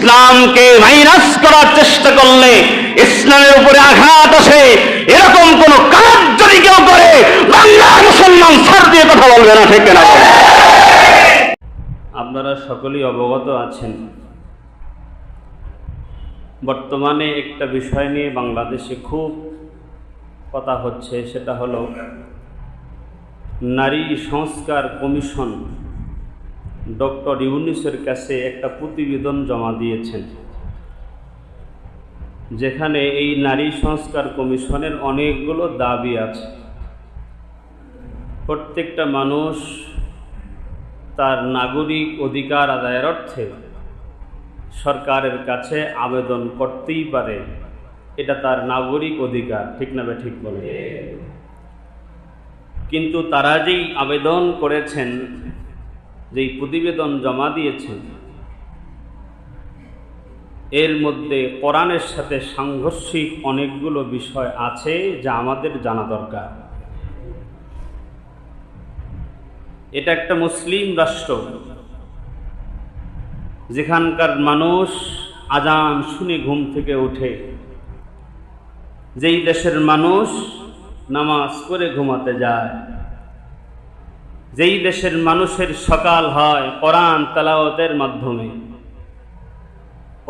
ইসলামকে মাইনাস করার চেষ্টা করলে ইসলামের উপরে আঘাত আসে। এরকম কোন কাজ যদি কেউ করে বাংলার মুসলমান ছাড় দিয়ে কথা বলবে না, ঠিক না আপনারা সকলেই অবগত আছেন। বর্তমানে একটা বিষয় নিয়ে বাংলাদেশে খুব কথা হচ্ছে, সেটা হলো নারী সংস্কার কমিশন ডক্টর ইউনিসের কাছে একটা প্রতিবেদন জমা দিয়েছেন, যেখানে এই নারী সংস্কার কমিশনের অনেকগুলো দাবি আছে। প্রত্যেকটা মানুষ তার নাগরিক অধিকার আদায়ের অর্থে সরকারের কাছে আবেদন করতেই পারে, এটা তার নাগরিক অধিকার, ঠিক না ঠিক বলে? কিন্তু তারা যেই আবেদন করেছেন যেই প্রতিবেদন জমা দিয়েছেন এর মধ্যে কোরআনের সাথে সাংঘর্ষিক অনেকগুলো বিষয় আছে যা আমাদের জানা দরকার। এটা একটা মুসলিম রাষ্ট্র, যেখানকার মানুষ আজান শুনে ঘুম থেকে ওঠে। যেই দেশের মানুষ নামাজ করে ঘুমাতে যায় যেই দেশের মানুষের সকাল হয় কোরআন তালাওয়াতের মাধ্যমে,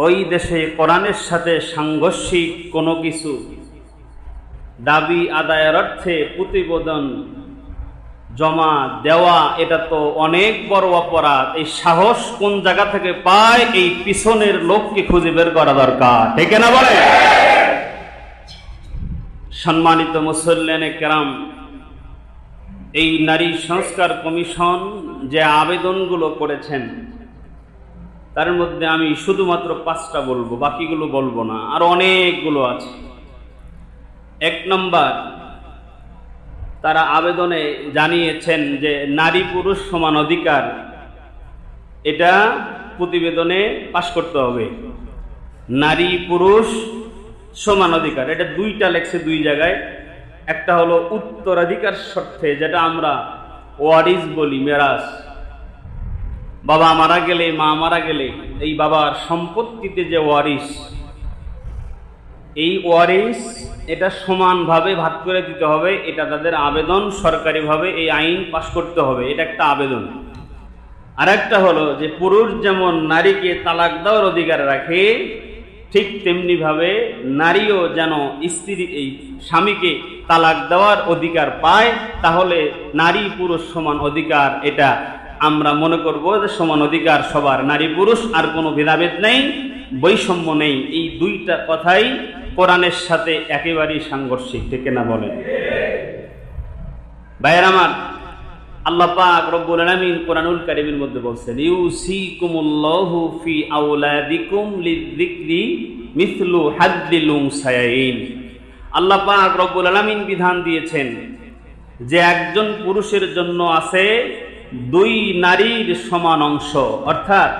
ওই দেশে কোরআনের সাথে সাংঘর্ষিক কোনো কিছু, দাবি আদায়ের অর্থে প্রতিবেদন জমা দেওয়া, এটা তো অনেক বড় অপরাধ। এই সাহস কোন জায়গা থেকে পায়? এই পিছনের লোককে খুঁজে বের করা দরকার। ঠিক না বলে সম্মানিত মুসল্লানে কেরাম এই নারী সংস্কার কমিশন যে আবেদনগুলো করেছেন, তার মধ্যে আমি শুধুমাত্র পাঁচটা বলব, বাকিগুলো বলব না, আর অনেকগুলো আছে। এক নম্বর, তারা আবেদনে জানিয়েছেন যে নারী পুরুষ সমান অধিকার, এটা প্রতিবেদনে পাশ করতে হবে। নারী পুরুষ সমান অধিকার, এটা দুইটা লেখছে দুই জায়গায়। একটা হলো উত্তরাধিকার স্বার্থে যেটা আমরা ওয়ারিস বলি, মেরাজ। বাবা মারা গেলে, মা মারা গেলে, এই বাবার সম্পত্তিতে যে ওয়ারিস এই ওয়ারিস এটা সমানভাবে ভাগ করে দিতে হবে, এটা তাদের আবেদন সরকারিভাবে এই আইন পাশ করতে হবে, এটা একটা আবেদন। আর একটা হলো যে পুরুষ যেমন নারীকে তালাক দেওয়ার অধিকার রাখে, ঠিক তেমনিভাবে নারীও যেন স্ত্রী, এই স্বামীকে তালাক দেওয়ার অধিকার পায়, তাহলে নারী পুরুষ সমান অধিকার এটা। আমরা মনে করব যে সমান অধিকার সবার, নারী পুরুষ আর কোনো ভেদাভেদ নেই, বৈষম্য নেই। এই দুইটা কথাই কোরআনের সাথে একেবারেই সাংঘর্ষিক, ঠিক না বলেন? ভাইয়ের আমার, আল্লাহ পাক রব্বুল আলামিন কোরআনুল কারীমের মধ্যে বলছেন, ইউসিকুমুল্লাহু ফি আওলাদিকুম লিযিকরি মিসলু হাদ্দিল উনসায়াইন। আল্লাহ পাক রব্বুল আলামিন বিধান দিয়েছেন যে একজন পুরুষের জন্য আছে দুই নারীর সমান অংশ। অর্থাৎ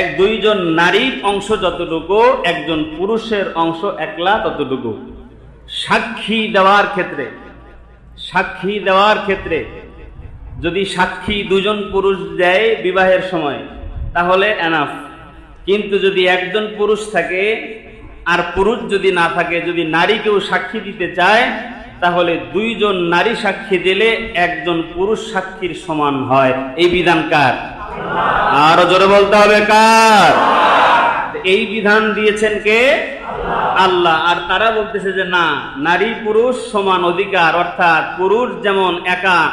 এক দুইজন নারীর অংশ যতটুকু, একজন পুরুষের অংশ একলা ততটুকু। সাক্ষী দেওয়ার ক্ষেত্রে, সাক্ষী দেওয়ার ক্ষেত্রে যদি সাক্ষী দুজন পুরুষ দেয় বিবাহের সময়, তাহলে এনাফ কিন্তু যদি একজন পুরুষ থাকে আর পুরুষ যদি না থাকে, যদি নারী কেউ সাক্ষী দিতে চায়, তাহলে দুইজন নারী সাক্ষী দিলে একজন পুরুষ সাক্ষীর সমান হয়। এই বিধান কার? আরও জোরে বলতে হবে কার? এই বিধান দিয়েছেন কে? আল্লাহ। আর তারা বলতেছে যে না, নারী পুরুষ সমান অধিকার, অর্থাৎ পুরুষ যেমন একা,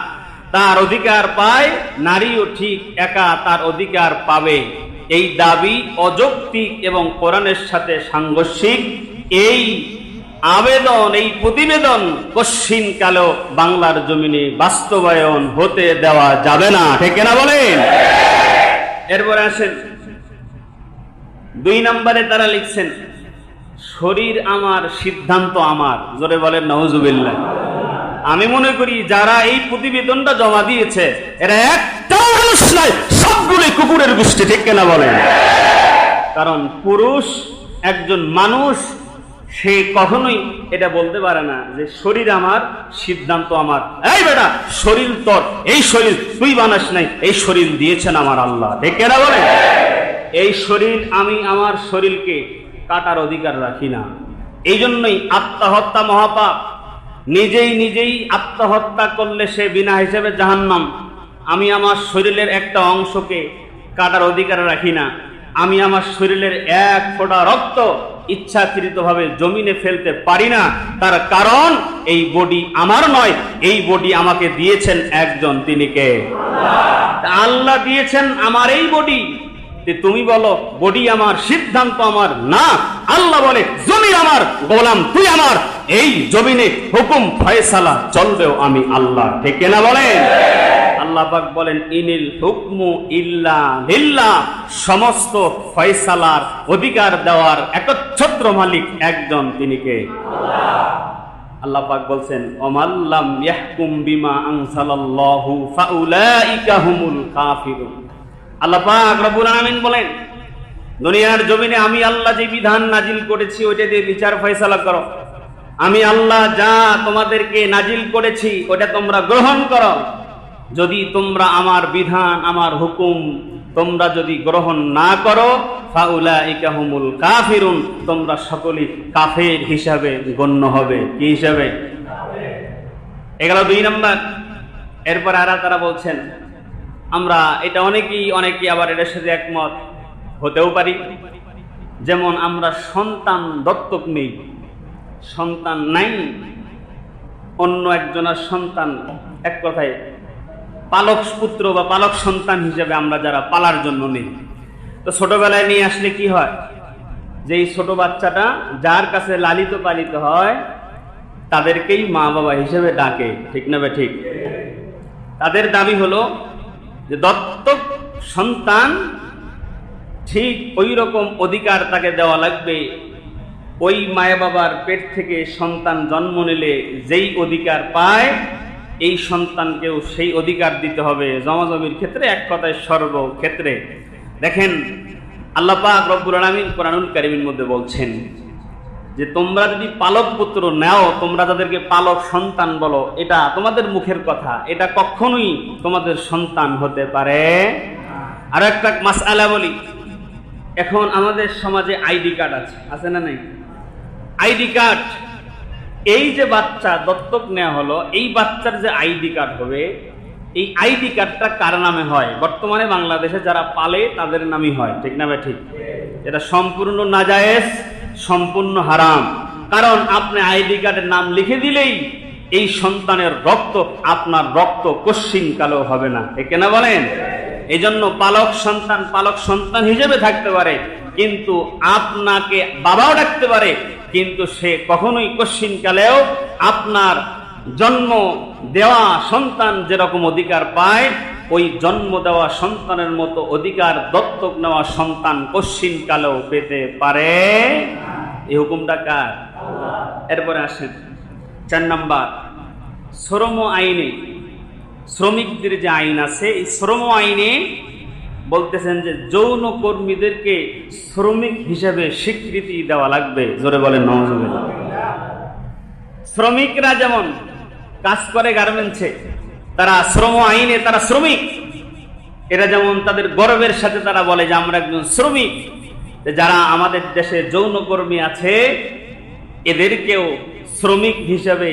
তার অধিকার পায়, নারীও ঠিক একা তার অধিকার পাবে। এই দাবি অযৌক্তিক এবং কোরআনের সাথে সাংঘর্ষিক। এই আবেদন, এই প্রতিবেদন কশ্চিন কালেও বাংলার জমিনে বাস্তবায়ন হতে দেওয়া যাবে না। ঠিক না বলেন? এরপরে আসেন। দুই নম্বরে তারা লিখছেন, শরীর আমার, সিদ্ধান্ত আমার। জোরে বলেন নওজুবিল্লাহ আমি মনে করি যারা এই প্রতিবেদনটা জমা দিয়েছে, এরা একটা মানুষ নয় সবগুলোই কুকুরের গোষ্ঠী, ঠিক কেনা বলেন? কারণ পুরুষ, একজন মানুষ, সে কখনোই এটা বলতে পারে না যে শরীর আমার, সিদ্ধান্ত আমার। এই বেটা, শরীর তোর, এই শরীর তুই বানাস নাই, এই শরীর দিয়েছেন আমার আল্লাহ, ঠিক কেনা বলে এই শরীর আমি আমার শরীরকে কাটার অধিকার রাখি না। এই জন্যই আত্মহত্যা মহাপাপ নিজেই নিজেই আত্মহত্যা করলে সে বিনা হিসেবে জাহান্নাম। আমি আমার শরীরের একটা অংশকে কাটার অধিকার রাখি না। আমি আমার শরীরের এক ফোঁটা রক্ত ইচ্ছাকৃতভাবে জমিনে ফেলতে পারি না। তার কারণ এই বডি আমার নয়, এই বডি আমাকে দিয়েছেন একজন তিনি কে? আল্লাহ দিয়েছেন আমার এই বডি। তুমি বলো, বডি আমার সিদ্ধান্ত আমার না? আল্লাহ বলে, জমি আমার, গোলাম তুই আমার। এই জমিনে হুকুম ফয়সালা চলবেও আমি আল্লাহ। ঠিক না বলেন? আল্লাহ বলেন, ইনিল হুকমু ইল্লা লিল্লাহ সমস্ত ফয়সালার অধিকার দেওয়ার একচ্ছত্র মালিক একজন তিনি কে? আল্লাহ পাক বলছেন ওমাল্লাম ইয়াহকুম বিমা আনসালাল্লাহু ফাউলাইকা হুমুল কাফিরুন। আল্লাহ রব্বুল আলামিন বলেন, দুনিয়ার জমিনে আমি আল্লাহ যে বিধান নাজিল করেছি, ওইটা দিয়ে বিচার ফয়সালা করো। আমি আল্লাহ যা তোমাদেরকে নাজিল করেছি, ওটা তোমরা গ্রহণ করো। যদি তোমরা আমার বিধান, আমার হুকুম তোমরা যদি গ্রহণ না করো, ফাউলাইকা হুমুল কাফিরুন, তোমরা সকলেই কাফের হিসাবে গণ্য হবে। কি হিসাবে? এগুলো দুই নম্বর। এরপর আর তারা বলছেন, আমরা এটা অনেকেই অনেকেই আবার এটার সাথে একমত হতেও পারি। যেমন আমরা সন্তান দত্তক নেই সন্তান নাই, অন্য একজনের সন্তান এক কথায় পালক পুত্র বা পালক সন্তান হিসেবে আমরা যারা পালার জন্য নেই। তো ছোটবেলায় নিয়ে আসলে কি হয়? যে এই ছোট বাচ্চাটা যার কাছে লালিত পালিত হয়, তাদেরকেই মা বাবা হিসেবে ডাকে, ঠিক না ঠিক? তাদের দাবি হলো যে দত্তক সন্তান ঠিক ওই রকম অধিকার তাকে দেওয়া লাগবে ওই মায়া বাবার পেট থেকে সন্তান জন্ম নিলে যেই অধিকার পায়, এই সন্তানকেও সেই অধিকার দিতে হবে। জমাজমির ক্ষেত্রে এক কথায় সর্বক্ষেত্রে। দেখেন, আল্লাহ পাক রব্বুল আলামিন কোরআনুল কারিমের মধ্যে বলছেন যে, তোমরা যদি পালক পুত্র নাও, তোমরা তাদেরকে পালক সন্তান বলো, এটা তোমাদের মুখের কথা। এটা কখনোই তোমাদের সন্তান হতে পারে আর একটা মাস আলা বলি। এখন আমাদের সমাজে আইডি কার্ড আছে আছে না নাই? ID card. এই যে বাচ্চা দত্তক নেওয়া হলো, এই বাচ্চার যে আইডি কার্ড হবে, এই আইডি কার্ডটা কার নামে হয়? বর্তমানে বাংলাদেশে যারা পালে, তাদের নামই হয়। ঠিক না ঠিক এটা সম্পূর্ণ নাজায়েজ, সম্পূর্ণ হারাম। কারণ আপনি আইডি কার্ডের নাম লিখে দিলেই এই সন্তানের রক্ত, আপনার রক্ত কশ্চিন কালো হবে না। একে না বলেন? এই জন্য পালক সন্তান পালক সন্তান হিসেবে থাকতে পারে। কিন্তু আপনাকে বাবাও ডাকতে পারে, কিন্তু সে কখনোই কশ্চিন কালেও আপনার জন্ম দেওয়া সন্তান যেরকম অধিকার পায়, ওই জন্ম দেওয়া সন্তানের মতো অধিকার দত্তক নেওয়া সন্তান কশ্চিন কালেও পেতে পারে। এই হুকুমটা কার? এরপরে আসেন। চার নাম্বার, শ্রম আইনে, শ্রমিকদের যে আইন আছে, এই শ্রম আইনে বলতেছেন যে যৌন কর্মীদেরকে শ্রমিক হিসেবে স্বীকৃতি দেওয়া লাগবে। জোরে বলেন নজরুল শ্রমিকরা যেমন কাজ করে গার্মেন্টসে, তারা শ্রম আইনে তারা শ্রমিক। এরা যেমন তাদের গর্বের সাথে তারা বলে যে, আমরা একজন শ্রমিক। যারা আমাদের দেশে যৌনকর্মী আছে, এদেরকেও শ্রমিক হিসাবে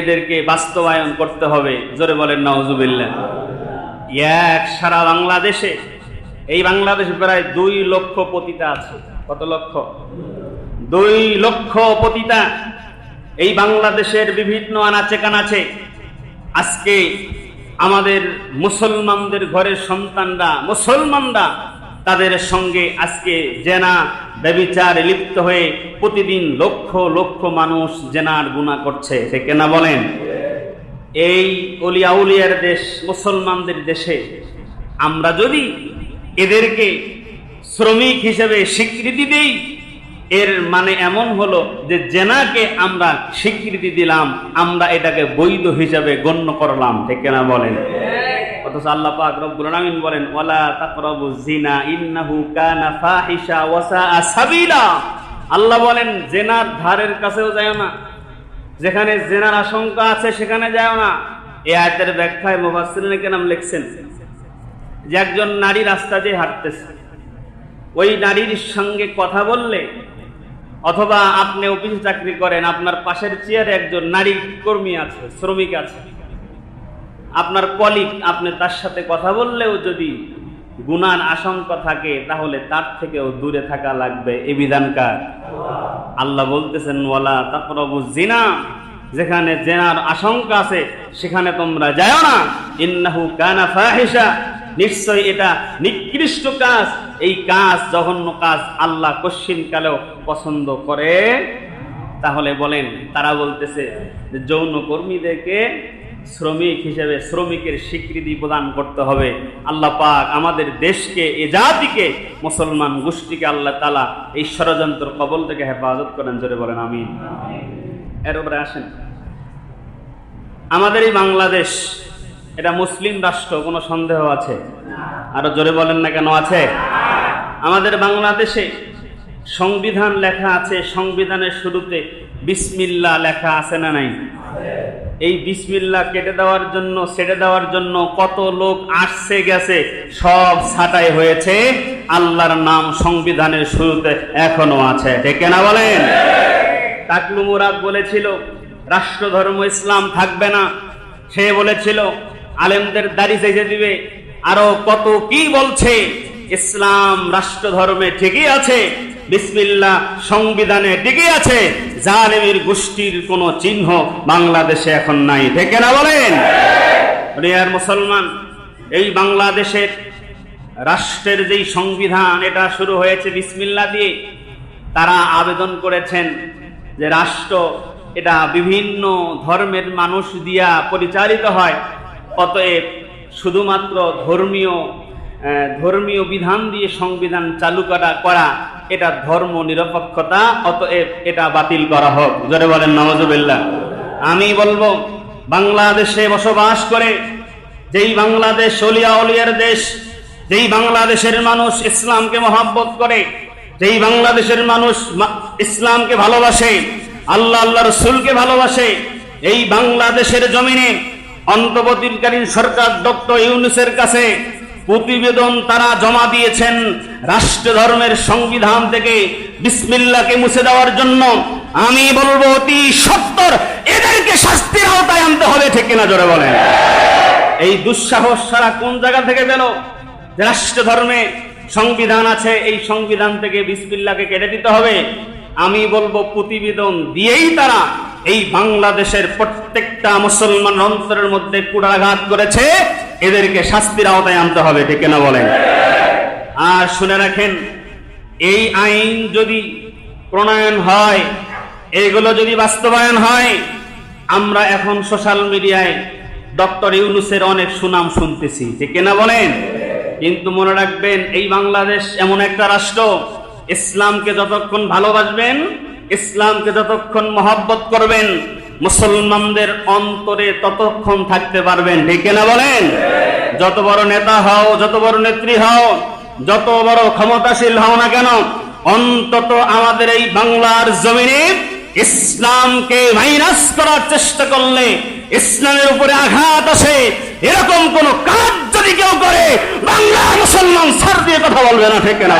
এদেরকে বাস্তবায়ন করতে হবে। জোরে বলেন নওজুবিল্লাহ এক সারা বাংলাদেশে এই বাংলাদেশ প্রায় দুই লক্ষ পতিতা আছে। কত লক্ষ? দুই লক্ষ পতিতা। এই বাংলাদেশের বিভিন্ন আনাচে কানাচে আজকে আমাদের মুসলমানদের ঘরের সন্তানরা, মুসলমানরা তাদের সঙ্গে আজকে জেনা ব্যবিচারে লিপ্ত হয়ে প্রতিদিন লক্ষ লক্ষ মানুষ জেনার গুণা করছে। সে কেনা বলেন? এই অলিয়া উলিয়ার দেশ, মুসলমানদের দেশে আমরা যদি এদেরকে শ্রমিক হিসেবে স্বীকৃতি দেই। এর মানে এমন হলো যে জেনাকে আমরা স্বীকৃতি দিলাম, আমরা এটাকে বৈধ হিসাবে গণ্য করলাম, ঠিক না বলেন? অথচ আল্লাহ পাক রব্বুল আলামিন বলেন, ওয়ালা তাকরাবু জিনা ইন্নাহু কানা ফাহিশা ওয়া সাআ সাবিলা। আল্লাহ বলেন, জেনার ধারের কাছেও যায় না। যেখানে জেনার আশঙ্কা আছে, সেখানে যায় না। এই আয়াতের ব্যাখ্যায় মুফাসসিরিন কেরাম লিখছেন যে একজন নারী রাস্তা দিয়ে হাঁটতেছে। ওই নারীর সঙ্গে কথা বললে, অথবা আপনি অফিসে চাকরি করেন, আপনার পাশের চেয়ারে একজন নারী কর্মী আছে, শ্রমিক আছে। আপনার কলিগ আপনি তার সাথে কথা বললেও যদি গুনার আশঙ্কা থাকে, তাহলে তার থেকেও দূরে থাকা লাগবে। এ বিধানকার আল্লাহ বলতেছেন, ওয়ালা তাকরাবু জিনা যেখানে জেনার আশঙ্কা আছে, সেখানে তোমরা যাও না। ইন্নাহু কানা ফাহিশা। নিশ্চয় এটা নিকৃষ্ট কাজ। এই কাজ, জঘন্য কাজ আল্লাহ কশ্চিন কালেও পছন্দ করে। তাহলে বলেন, তারা বলতেছে যে যৌন কর্মীদেরকে শ্রমিক হিসেবে শ্রমিকের স্বীকৃতি প্রদান করতে হবে। আল্লাহ পাক আমাদের দেশকে, এ জাতিকে, মুসলমান গোষ্ঠীকে আল্লাহ তালা এই ষড়যন্ত্র কবল থেকে হেফাজত করেন। জোরে বলেন আমি এর উপরে আসেন। আমাদের এই বাংলাদেশ এটা মুসলিম রাষ্ট্র, কোনো সন্দেহ আছে? আরও জোরে বলেন না কেন আছে? আমাদের বাংলাদেশে সংবিধান লেখা আছে, সংবিধানের শুরুতে বিসমিল্লা লেখা আছে না নাই? এই বিসমিল্লা কেটে দেওয়ার জন্য সেটে দেওয়ার জন্য কত লোক আসছে, গেছে, সব ছাটাই হয়েছে। আল্লাহর নাম সংবিধানের শুরুতে এখনও আছে, ঠিক না বলেন? তাকলু মুরাদ বলেছিল রাষ্ট্র ধর্ম ইসলাম থাকবে না। সে বলেছিল আলেমদের দাড়ি চেঁচে দিবে। আরও কত কি বলছে? ইসলাম রাষ্ট্র ধর্মে ঠিকই আছে বিসমিল্লা সংবিধানে ঠিকই আছে, জালেমের গোষ্ঠীর কোন চিহ্ন বাংলাদেশে এখন নাই। ঠিক না বলেন? মুসলমান, এই বাংলাদেশের রাষ্ট্রের যেই সংবিধান, এটা শুরু হয়েছে বিসমিল্লা দিয়ে। তারা আবেদন করেছেন যে রাষ্ট্র এটা বিভিন্ন ধর্মের মানুষ দিয়া পরিচালিত হয়। অতএব শুধুমাত্র ধর্মীয় ধর্মীয় বিধান দিয়ে সংবিধান চালু করা করা, এটা ধর্ম নিরপেক্ষতা, অতএব এটা বাতিল করা হোক। জোরে বলেন নওয়াজুবিল্লাহ আমি বলব, বাংলাদেশে বসবাস করে যেই বাংলাদেশ অলিয়া অলিয়ার দেশ, যেই বাংলাদেশের মানুষ ইসলামকে মহাব্বত করে, যেই বাংলাদেশের মানুষ ইসলামকে ভালোবাসে, আল্লাহ আল্লাহ রসুলকে ভালোবাসে, এই বাংলাদেশের জমিনে অন্তর্বর্তীকালীন সরকার ডক্টর ইউনুসের কাছে প্রতিবেদন তারা জমা দিয়েছেন রাষ্ট্র ধর্মের সংবিধান থেকে বিসমিল্লাকে মুছে দেওয়ার জন্য। আমি বলব, অতি সত্তর, এদেরকে শাস্তির আওতায় আনতে হবে, ঠিক কিনা জোরে বলেন। এই দুঃসাহস সারা কোন জায়গা থেকে গেল রাষ্ট্র ধর্মে সংবিধান আছে, এই সংবিধান থেকে বিসমিল্লাকে কেটে দিতে হবে? আমি বলব প্রতিবেদন দিয়েই তারা এই বাংলাদেশের প্রত্যেকটা মুসলমান অন্তরের মধ্যে কুড়াঘাত করেছে। এদেরকে শাস্তির আওতায় আনতে হবে, ঠিক না বলেন? আর শুনে রাখেন, এই আইন যদি প্রণয়ন হয়, এগুলো যদি বাস্তবায়ন হয়, আমরা এখন সোশ্যাল মিডিয়ায় ডক্টর ইউনুসের অনেক সুনাম শুনতেছি, ঠিক না বলেন? কিন্তু মনে রাখবেন, এই বাংলাদেশ এমন একটা রাষ্ট্র ইসলামকে যতক্ষণ ভালোবাসবেন, ইসলামকে যতক্ষণ মহব্বত করবেন, মুসলমানদের অন্তরে ততক্ষণ থাকতে পারবেন। ঠিক না বলেন? যত বড় নেতা হও, যত বড় নেত্রী হও, যত বড় ক্ষমতাশীল হও না কেন, অন্তত আমাদের এই বাংলার জমিনে ইসলামকে মাইনাস করার চেষ্টা করলে ইসলামের উপরে আঘাত আসে। এরকম কোন কাজ যদি কেউ করে বাংলা মুসলমান ছাড় দিয়ে কথা বলবে না, ঠিক না?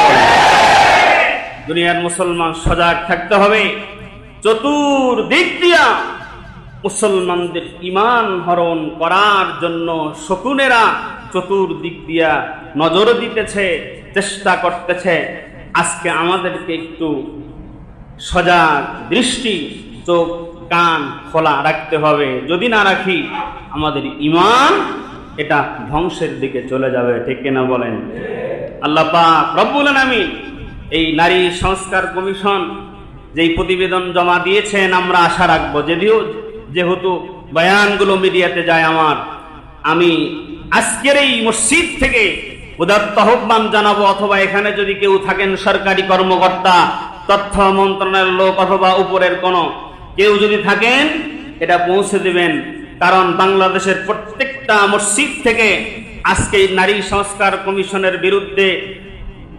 দুনিয়ার মুসলমান সজাগ থাকতে হবে। চতুর্দিক দিয়া মুসলমানদের ইমান হরণ করার জন্য শকুনেরা চতুর্দিক দিয়া নজর দিতেছে, চেষ্টা করতেছে। আজকে আমাদেরকে একটু সজাগ দৃষ্টি, চোখ, কান খোলা রাখতে হবে। যদি না রাখি, আমাদের ইমান এটা ধ্বংসের দিকে চলে যাবে। ঠিক কিনা বলেন? আল্লাহ পাক রব্বুল আলামিন এই নারী সংস্কার কমিশন যেই প্রতিবেদন জমা দিয়েছেন, আমরা আশা রাখব। যদিও যেহেতু বয়ানগুলো মিডিয়াতে যায় আমার, আমি আজকের এই মসজিদ থেকে উদাত্ত আহ্বান জানাব, অথবা এখানে যদি কেউ থাকেন সরকারি কর্মকর্তা, তথ্য মন্ত্রণালয়ের লোক, অথবা উপরের কোন, কেউ যদি থাকেন, এটা পৌঁছে দিবেন। কারণ বাংলাদেশের প্রত্যেকটা মসজিদ থেকে আজকে নারী সংস্কার কমিশনের বিরুদ্ধে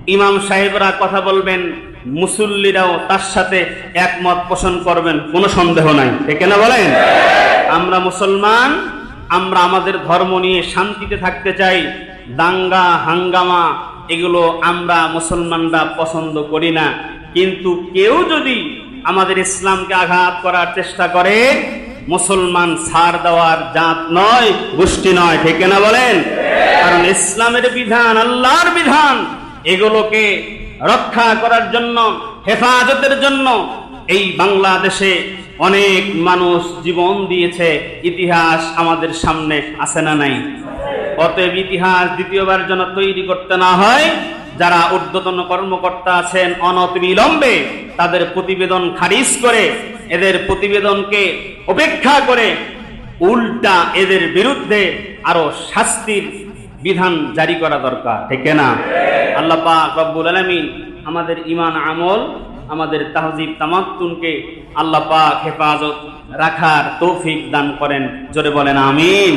ইমাম সাহেবরা কথা বলবেন, মুসল্লিরাও তার সাথে একমত পোষণ করবেন, কোনো সন্দেহ নাই। ঠিক বলেন? আমরা মুসলমান, আমরা আমাদের ধর্ম নিয়ে শান্তিতে থাকতে চাই, দাঙ্গা, হাঙ্গামা, এগুলো আমরা মুসলমানরা পছন্দ করি না। কিন্তু কেউ যদি আমাদের ইসলামকে আঘাত করার চেষ্টা করে, মুসলমান ছাড় দেওয়ার জাত নয়, গোষ্ঠী নয়, ঠিক না বলেন? কারণ ইসলামের বিধান, আল্লাহর বিধান। এগুলোকে রক্ষা করার জন্য, হেফাজতের জন্য এই বাংলাদেশে অনেক মানুষ জীবন দিয়েছে। ইতিহাস আমাদের সামনে আছে না নাই? অতএব ইতিহাস দ্বিতীয়বার যেন তৈরি করতে না হয়, যারা ঊর্ধ্বতন কর্মকর্তা আছেন অনতিবিলম্বে তাদের প্রতিবেদন খারিজ করে, এদের প্রতিবেদনকে উপেক্ষা করে উল্টা এদের বিরুদ্ধে আরও শাস্তির বিধান জারি করা দরকার, ঠিক না আল্লাহ রব্বুল আলমিন আমাদের ইমান আমল, আমাদের তাহজিব তামাত্তুনকে আল্লাহ পাক হেফাজত রাখার তৌফিক দান করেন। জোরে বলেন, আমিন।